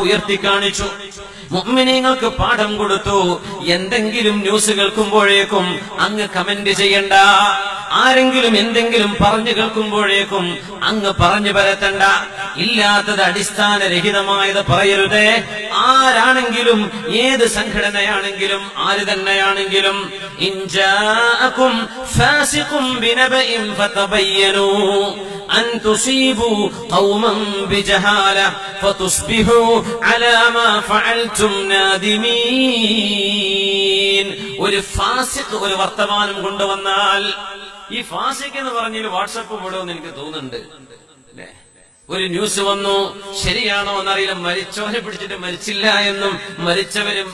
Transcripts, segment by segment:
ഉയർത്തി കാണിച്ചു. മുഅ്മിനീങ്ങൾക്ക് പാഠം കൊടുത്തു. എന്തെങ്കിലും ന്യൂസ് കേൾക്കുമ്പോഴേക്കും അങ്ങ് കമന്റ് ചെയ്യണ്ട. ആരെങ്കിലും എന്തെങ്കിലും പറഞ്ഞു കേൾക്കുമ്പോഴേക്കും അങ്ങ് പറഞ്ഞു പരത്തണ്ട. ഇല്ലാത്തത് അടിസ്ഥാനരഹിതമായത് പറയരുതേ. ആരാണെങ്കിലും ഏത് സംഘടനയാണെങ്കിലും ആര് തന്നെയാണെങ്കിലും ഇൻജാഅകും ഫാസിഖും ബിനബഇൻ അൻ ഖൗമൻ ബിജഹാല ഫഅൽതും നാദിമീൻ. ഒരു ഫാസിഖ് ഒരു വർത്തമാനം കൊണ്ടുവന്നാൽ ഈ ഫാസിക് എന്ന് പറഞ്ഞൊരു വാട്സപ്പ് വിടുമെന്ന് എനിക്ക് തോന്നുന്നുണ്ട്. അല്ലേ? ഒരു ന്യൂസ് വന്നു ശരിയാണോ എന്നറിയില്ല. മരിച്ചവരെ പിടിച്ചിട്ട് മരിച്ചില്ല എന്നും മരിച്ചവരും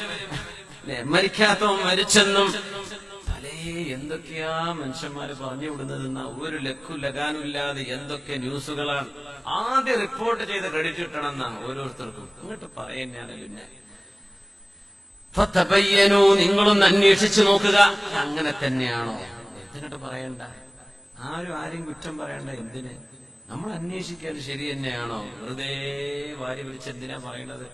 മരിക്കാത്ത മരിച്ചെന്നും എന്തൊക്കെയാ മനുഷ്യന്മാര് പറഞ്ഞു വിടുന്നതെന്ന ഒരു ലക്കു ലഗാനുമില്ലാതെ എന്തൊക്കെ ന്യൂസുകളാണ്. ആദ്യം റിപ്പോർട്ട് ചെയ്ത് ക്രെഡിറ്റ് കിട്ടണമെന്നാണ് ഓരോരുത്തർക്കും. പിന്നെ ഫതബയ്യനൂ, നിങ്ങളൊന്ന് അന്വേഷിച്ചു നോക്കുക. അങ്ങനെ തന്നെയാണോ? എന്നിട്ട് പറയണ്ട. ആരും ആരെയും കുറ്റം പറയണ്ട എന്തിന്? നമ്മൾ അന്വേഷിക്കാൻ ശരി തന്നെയാണോ? വെറുതെ വാരി വിളിച്ച് എന്തിനാ പറയണത്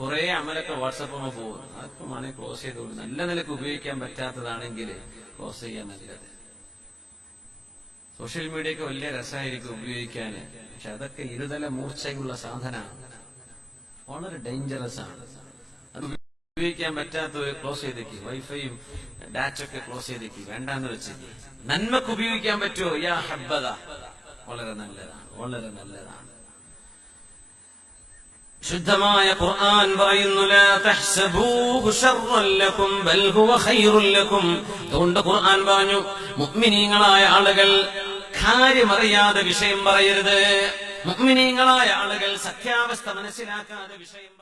കുറെ അമലൊക്കെ വാട്സപ്പ് പോകും അതൊക്കെ മണി ക്ലോസ് ചെയ്തോളൂ നല്ല നിലയ്ക്ക് ഉപയോഗിക്കാൻ പറ്റാത്തതാണെങ്കിൽ ക്ലോസ് ചെയ്യാൻ നല്ലത്. സോഷ്യൽ മീഡിയ ഒക്കെ വലിയ രസമായിരിക്കും ഉപയോഗിക്കാൻ പക്ഷെ അതൊക്കെ ഇരുതല മൂർച്ചയുള്ള സാധനമാണ്. വളരെ ഡേഞ്ചറസ് ആണ്. അത് ഉപയോഗിക്കാൻ പറ്റാത്ത ക്ലോസ് ചെയ്തേക്ക്. വൈഫൈയും ഡാറ്റൊക്കെ ക്ലോസ് ചെയ്തേക്ക്. വേണ്ടാന്ന് വെച്ചേക്ക്. നന്മക്ക് ഉപയോഗിക്കാൻ പറ്റുമോ? യാ ഹബ്ബത വളരെ നല്ലതാണ് വളരെ നല്ലതാണ്. ശുദ്ധമായ ഖുർആൻ പറയുന്നു ലാ തഹ്സബൂഹു ശർറൻ ലക്കും ബൽ ഹുവ ഖൈറുൻ ലക്കും. അതുകൊണ്ട് ഖുർആൻ പറഞ്ഞു മുഅ്മിനീങ്ങളായ ആളുകൾ കാര്യമറിയാതെ വിഷയം പറയരുത്. മുഅ്മിനീങ്ങളായ ആളുകൾ സത്യാവസ്ഥ മനസ്സിലാക്കാതെ വിഷയം